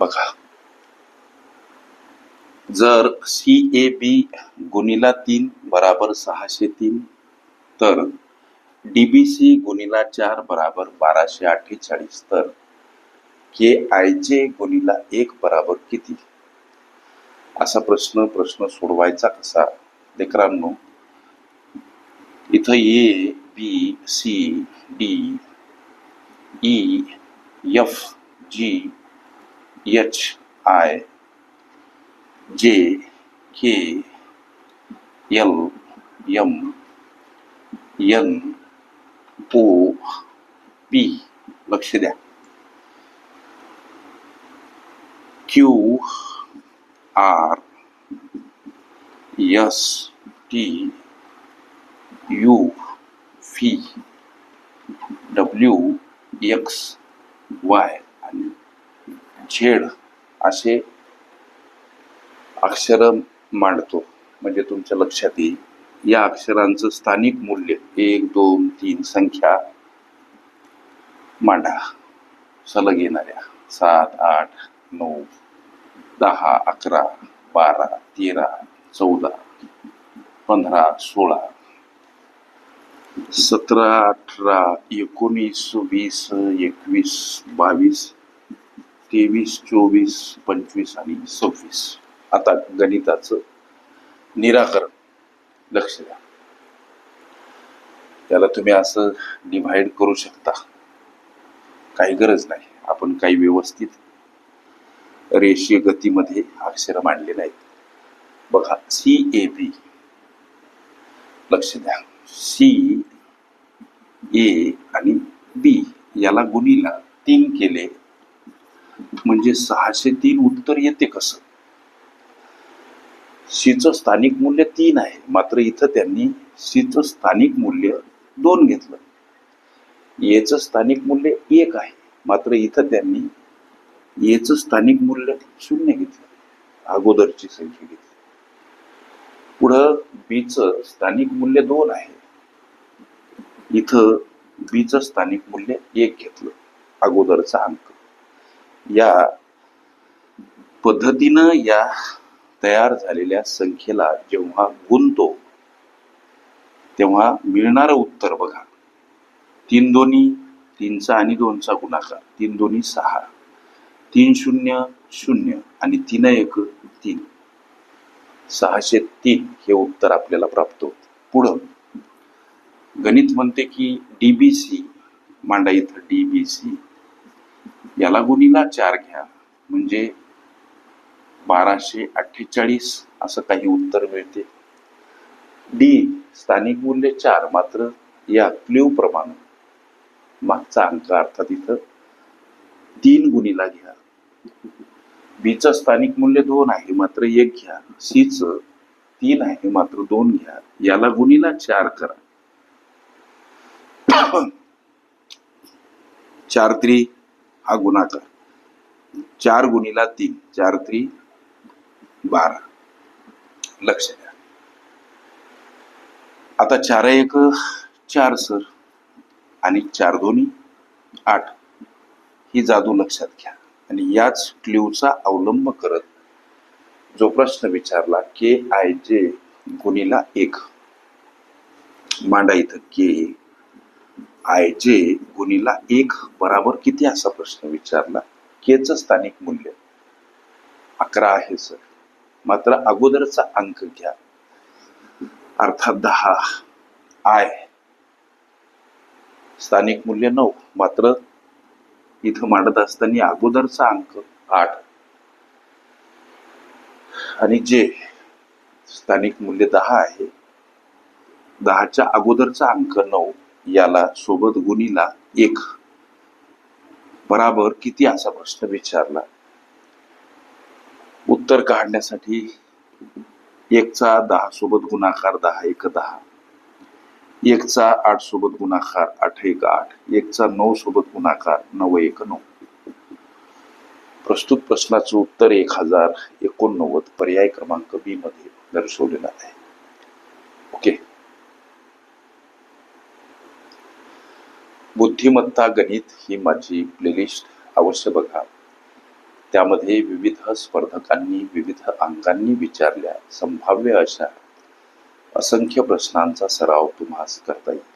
बघा. जर C A B गुणिला तीन बराबर सहाशे तीन तर डीबीसी गुणिला चार बराबर बाराशे अठ्ठेचाळीस तर के आय जे गुणिला एक बराबर किती? असा प्रश्न प्रश्न सोडवायचा कसा? लेकरांनो इथं A B C D E F G H I J K L M N O P लक्ष द्या Q R S T U V W X Y आणि झेड असे अक्षर मांडतो. म्हणजे तुमच्या लक्षात येईल. या अक्षरांचं स्थानिक मूल्य एक दोन तीन संख्या मांडा. सलग येणाऱ्या सात आठ नऊ दहा अकरा बारा तेरा चौदा पंधरा सोळा सतरा अठरा एकोणीस वीस एकवीस बावीस तेवीस चोवीस पंचवीस आणि सव्वीस. आता गणिताचं निराकरण. लक्ष द्या. त्याला तुम्ही असं डिव्हाइड करू शकता. काही गरज नाही. आपण काही व्यवस्थित रेषीय गतीमध्ये अक्षर मांडले नाहीत. बघा सी ए बी लक्ष द्या. सी ए आणि बी याला गुणीला तीन केले. म्हणजे सहाशे तीन उत्तर येते कसं? सीचं स्थानिक मूल्य तीन आहे. मात्र इथं त्यांनी सीचं स्थानिक मूल्य दोन घेतलं. येचं स्थानिक मूल्य एक आहे. मात्र इथं त्यांनी येचं स्थानिक मूल्य शून्य घेतलं. अगोदरची संख्या घेतली. पुढं बीचं स्थानिक मूल्य दोन आहे. इथं बीचं स्थानिक मूल्य एक घेतलं. अगोदरचा अंक. या पद्धतीनं या तयार झालेल्या संख्येला जेव्हा गुणतो तेव्हा मिळणारं उत्तर बघा. तीन दोन्ही तीनचा आणि दोनचा गुणाकार. तीन दोन्ही सहा. तीन शून्य शून्य आणि तीन एक तीन. सहाशे तीन हे उत्तर आपल्याला प्राप्त होत. पुढं गणित म्हणते की डीबीसी मांडा इथं डीबीसी याला गुणीला चार घ्या. म्हणजे बाराशे अठ्ठेचाळीस असं काही उत्तर मिळते. डी स्थानिक मूल्य चार मात्र या क्ल्यू प्रमाण. मागचा अंक अर्थात इथं तीन गुणीला घ्या. बीचं स्थानिक मूल्य दोन आहे मात्र एक घ्या. सीच तीन आहे मात्र दोन घ्या. याला गुणीला चार करा. चार त्री हा गुणाकार चार गुणीला तीन चार त्री बारा. लक्ष द्या. आता चार एक चार सर आणि चार दोन्ही आठ. ही जादू लक्षात घ्या. आणि याच क्ल्यूचा अवलंब करत जो प्रश्न विचारला के आय जे गुणीला एक. मांडा इथं के आय जे गुणीला एक बराबर किती असा प्रश्न विचारला? केच स्थानिक मूल्य? अकरा आहे सर. मात्र अगोदरचा अंक घ्या. अर्थात दहा. आय. स्थानिक मूल्य नऊ. मात्र इथं मांडत असताना अगोदरचा अंक आठ. आणि जे स्थानिक मूल्य दहा आहे दहाच्या अगोदरचा अंक नऊ. याला सोबत गुणीला एक. बराबर किती असा प्रश्न विचारला? उत्तर काढण्यासाठी एकचा दहा सोबत गुणाकार दहा एक दहा. एकचा आठ सोबत गुणाकार आठ एक आठ. एकचा नऊ सोबत गुणाकार नऊ एक नऊ. प्रस्तुत प्रश्नाचं उत्तर एक हजार एकोणनव्वद पर्याय क्रमांक बी मध्ये दर्शवलेला आहे. ओके. बुद्धिमत्ता गणित ही माझी प्लेलिस्ट अवश्य बघा. त्यामध्ये विविध स्पर्धकांनी विविध अंकांनी विचारल्या संभाव्य अशा असंख्य प्रश्नांचा सराव तुम्हास करता येईल.